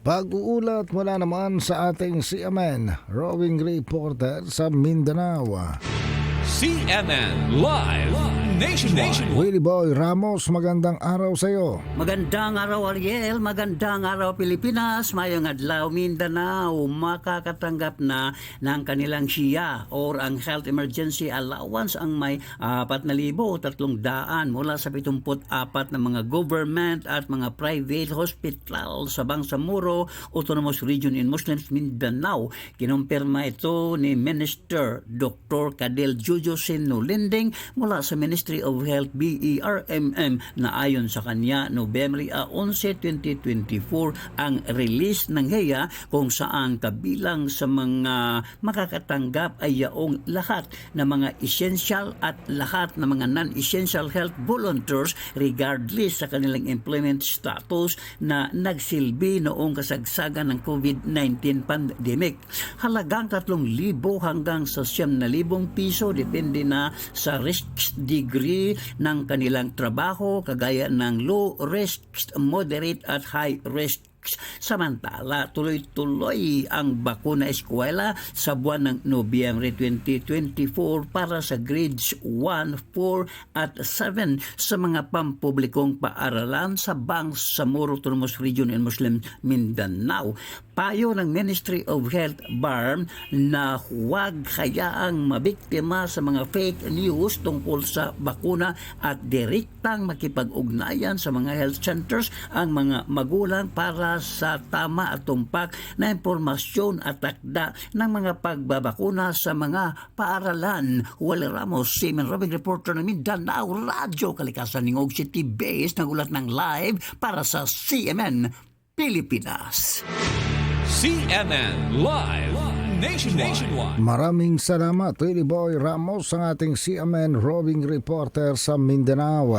Pag-uulat mula naman sa ating CMN Rowing Reporter sa Mindanao. CNN Live Nationwide. Willie Boy Ramos, magandang araw sa iyo. Magandang araw Ariel, magandang araw Pilipinas, mayong adlaw Mindanao, makakatanggap na ng kanilang siya or ang Health Emergency Allowance ang may 4,300 mula sa 74 na mga government at mga private hospital sa Bangsamoro, Autonomous Region in Muslims Mindanao. Kinumpirma ito ni Minister Dr. Cadel Jojo Sinulinding mula sa Ministry of Health BERMM na ayon sa kanya November 11, 2024 ang release ng HEA kung saan kabilang sa mga makakatanggap ay yaong lahat ng mga essential at lahat ng mga non-essential health volunteers regardless sa kanilang employment status na nagsilbi noong kasagsagan ng COVID-19 pandemic. Halagang 3,000 hanggang sa 7,000 piso depende na sa risk degree ng kanilang trabaho kagaya ng low risk, moderate at high risk Samantala, tuloy-tuloy ang bakuna eskwela sa buwan ng Nobyembre 2024 para sa grades 1, 4 at 7 sa mga pampublikong paaralan sa Bangsamoro Autonomous Region in Muslim Mindanao. Payo ng Ministry of Health BARM na huwag hayaang mabiktima sa mga fake news tungkol sa bakuna at direktang makipag-ugnayan sa mga health centers ang mga magulang para sa tama at tumpak na impormasyon at takda ng mga pagbabakuna sa mga paaralan. Wally Ramos, Seaman Robin Reporter ng Mindanao Radyo Kalikasan ng Og City Base nagulat ng live para sa CMN Pilipinas. CNN Live Nationwide. Maraming salamat Willie Boy Ramos ang ating CMN Rowing Reporter sa Mindanao.